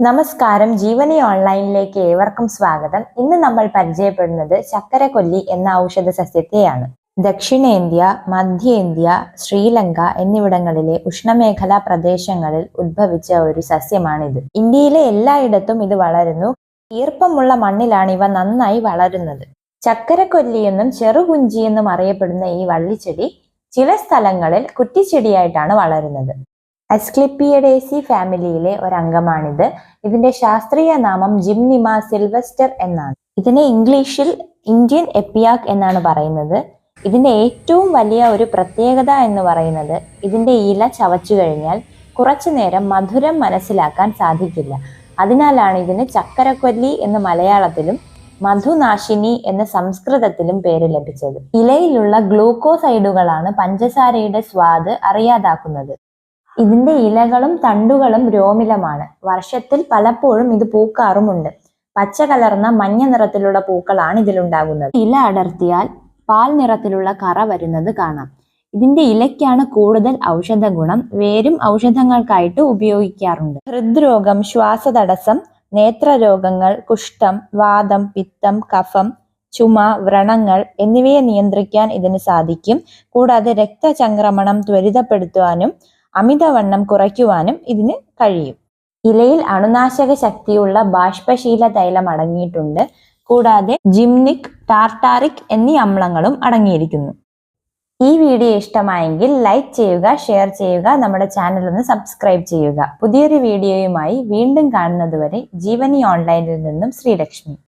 നമസ്കാരം. ജീവനി ഓൺലൈനിലേക്ക് ഏവർക്കും സ്വാഗതം. ഇന്ന് നമ്മൾ പരിചയപ്പെടുന്നത് ചക്കരക്കൊല്ലി എന്ന ഔഷധ സസ്യത്തെയാണ് ദക്ഷിണേന്ത്യ മധ്യേന്ത്യ ശ്രീലങ്ക എന്നിവിടങ്ങളിലെ ഉഷ്ണമേഖലാ പ്രദേശങ്ങളിൽ ഉദ്ഭവിച്ച ഒരു സസ്യമാണിത്. ഇന്ത്യയിലെ എല്ലായിടത്തും ഇത് വളരുന്നു. ഈർപ്പമുള്ള മണ്ണിലാണ് ഇവ നന്നായി വളരുന്നത്. ചക്കരക്കൊല്ലി എന്നും ചെറുകുഞ്ചി എന്നും അറിയപ്പെടുന്ന ഈ വള്ളിച്ചെടി ചില സ്ഥലങ്ങളിൽ കുറ്റിച്ചെടിയായിട്ടാണ് വളരുന്നത്. അസ്ക്ലിപ്പിയഡേസി ഫാമിലിയിലെ ഒരംഗമാണിത്. ഇതിന്റെ ശാസ്ത്രീയ നാമം ജിംനിമ സിൽവസ്റ്റർ എന്നാണ്. ഇതിനെ ഇംഗ്ലീഷിൽ ഇന്ത്യൻ എപ്പിയാക് എന്നാണ് പറയുന്നത്. ഇതിന്റെ ഏറ്റവും വലിയ ഒരു പ്രത്യേകത എന്ന് പറയുന്നത് ഇതിന്റെ ഇല ചവച്ചു കഴിഞ്ഞാൽ കുറച്ചു നേരം മധുരം മനസ്സിലാക്കാൻ സാധിക്കില്ല. അതിനാലാണ് ഇതിന് ചക്കരക്കൊല്ലി എന്ന് മലയാളത്തിലും മധുനാശിനി എന്ന സംസ്കൃതത്തിലും പേര് ലഭിച്ചത്. ഇലയിലുള്ള ഗ്ലൂക്കോസൈഡുകളാണ് പഞ്ചസാരയുടെ സ്വാദ് അറിയാതാക്കുന്നത്. ഇതിന്റെ ഇലകളും തണ്ടുകളും രോമിലമാണ്. വർഷത്തിൽ പലപ്പോഴും ഇത് പൂക്കാറുമുണ്ട്. പച്ച കലർന്ന മഞ്ഞ നിറത്തിലുള്ള പൂക്കളാണ് ഇതിലുണ്ടാകുന്നത്. ഇല അടർത്തിയാൽ പാൽ നിറത്തിലുള്ള കറ വരുന്നത് കാണാം. ഇതിന്റെ ഇലയ്ക്കാണ് കൂടുതൽ ഔഷധ ഗുണം വേരും ഔഷധങ്ങൾക്കായിട്ട് ഉപയോഗിക്കാറുണ്ട്. ഹൃദ്രോഗം ശ്വാസതടസ്സം നേത്രരോഗങ്ങൾ കുഷ്ഠം വാദം പിത്തം കഫം ചുമ വ്രണങ്ങൾ എന്നിവയെ നിയന്ത്രിക്കാൻ ഇതിന് സാധിക്കും. കൂടാതെ രക്തചംക്രമണം ത്വരിതപ്പെടുത്തുവാനും അമിതവണ്ണം കുറയ്ക്കുവാനും ഇതിന് കഴിയും. ഇലയിൽ അണുനാശക ശക്തിയുള്ള ബാഷ്പശീല തൈലം അടങ്ങിയിട്ടുണ്ട്. കൂടാതെ ജിംനിക് ടാർട്ടാറിക് എന്നീ അമ്ലങ്ങളും അടങ്ങിയിരിക്കുന്നു. ഈ വീഡിയോ ഇഷ്ടമായെങ്കിൽ ലൈക്ക് ചെയ്യുക ഷെയർ ചെയ്യുക നമ്മുടെ ചാനൽ ഒന്ന് സബ്സ്ക്രൈബ് ചെയ്യുക. പുതിയൊരു വീഡിയോയുമായി വീണ്ടും കാണുന്നതുവരെ ജീവനി ഓൺലൈനിൽ നിന്നും ശ്രീലക്ഷ്മി.